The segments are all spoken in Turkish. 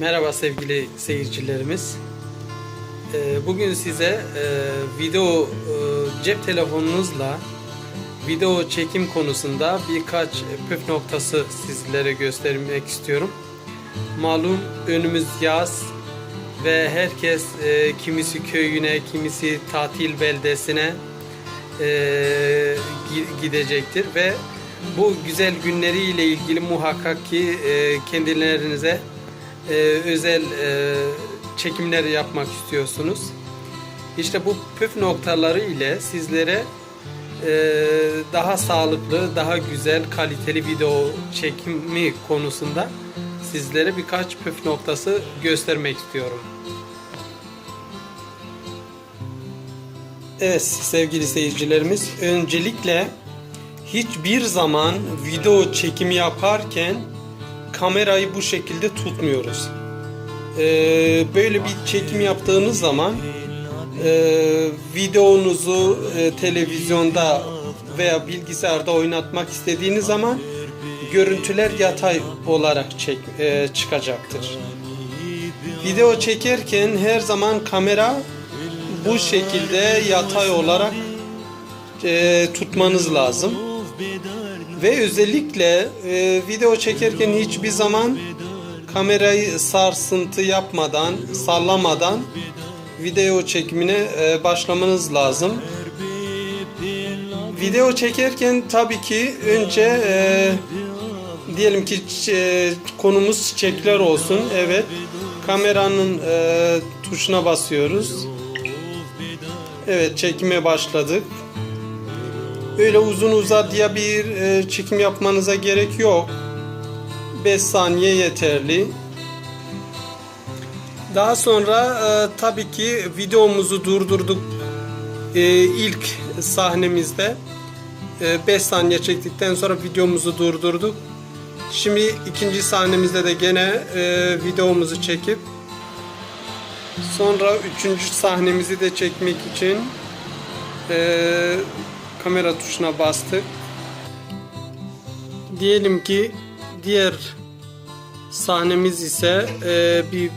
Merhaba sevgili seyircilerimiz. Ee, Bugün size e, video e, cep telefonunuzla video çekim konusunda birkaç püf noktası sizlere göstermek istiyorum. Malum önümüz yaz ve herkes e, kimisi köyüne, kimisi tatil beldesine gi- gidecektir ve bu güzel günleriyle ilgili muhakkak ki kendilerinize e, özel e, çekimler yapmak istiyorsunuz. İşte bu püf noktaları ile sizlere e, daha sağlıklı, daha güzel, kaliteli video çekimi konusunda sizlere birkaç püf noktası göstermek istiyorum. Evet sevgili seyircilerimiz öncelikle hiçbir zaman video çekimi yaparken kamerayı bu şekilde tutmuyoruz. Ee, böyle bir çekim yaptığınız zaman e, videonuzu e, televizyonda veya bilgisayarda oynatmak istediğiniz zaman görüntüler yatay olarak çek, e, çıkacaktır. Video çekerken her zaman kamera bu şekilde yatay olarak e, tutmanız lazım. Ve özellikle e, video çekerken hiçbir zaman kamerayı sarsıntı yapmadan, sallamadan video çekimine e, başlamanız lazım. Video çekerken tabii ki önce e, diyelim ki e, konumuz çiçekler olsun. Evet. Kameranın e, tuşuna basıyoruz. Evet çekime başladık. Öyle uzun uzadıya bir e, çekim yapmanıza gerek yok. 5 saniye yeterli. Daha sonra e, tabii ki videomuzu durdurduk. E, ilk sahnemizde 5 saniye çektikten sonra videomuzu durdurduk. Şimdi ikinci sahnemizde de gene e, videomuzu çekip sonra üçüncü sahnemizi de çekmek için e, kamera tuşuna bastık. Diyelim ki diğer sahnemiz ise e, bir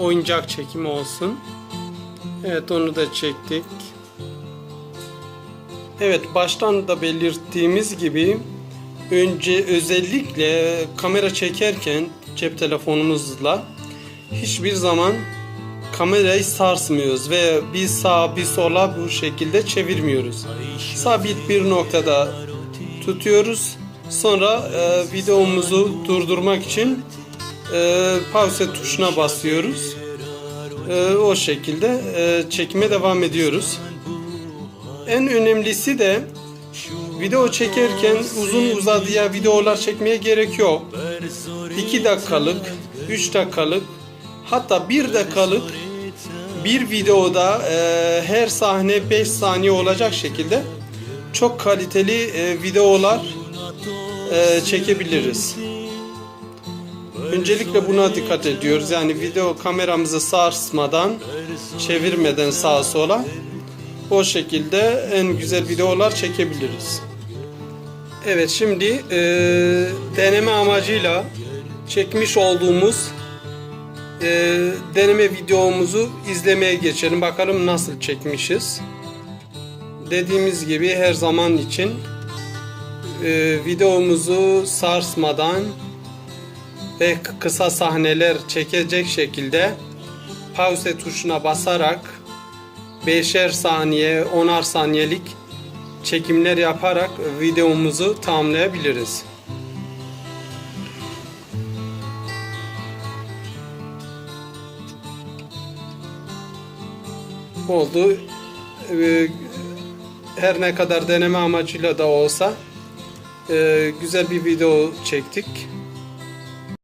oyuncak çekimi olsun. Evet onu da çektik. Evet baştan da belirttiğimiz gibi önce özellikle kamera çekerken cep telefonumuzla hiçbir zaman kamerayı sarsmıyoruz ve bir sağa bir sola bu şekilde çevirmiyoruz. Sabit bir noktada tutuyoruz. Sonra e, videomuzu durdurmak için e, pause tuşuna basıyoruz. E, o şekilde e, çekime devam ediyoruz. En önemlisi de video çekerken uzun uzadıya videolar çekmeye gerek yok. 2 dakikalık, 3 dakikalık hatta 1 dakikalık bir videoda e, her sahne 5 saniye olacak şekilde çok kaliteli e, videolar e, çekebiliriz. Öncelikle buna dikkat ediyoruz. Yani video kameramızı sarsmadan, çevirmeden sağa sola o şekilde en güzel videolar çekebiliriz. Evet şimdi e, deneme amacıyla çekmiş olduğumuz e, deneme videomuzu izlemeye geçelim. Bakalım nasıl çekmişiz. Dediğimiz gibi her zaman için e, videomuzu sarsmadan ve kısa sahneler çekecek şekilde pause tuşuna basarak 5'er saniye, 10'ar saniyelik çekimler yaparak videomuzu tamamlayabiliriz. Oldu. Ee, Her ne kadar deneme amacıyla da olsa e, güzel bir video çektik.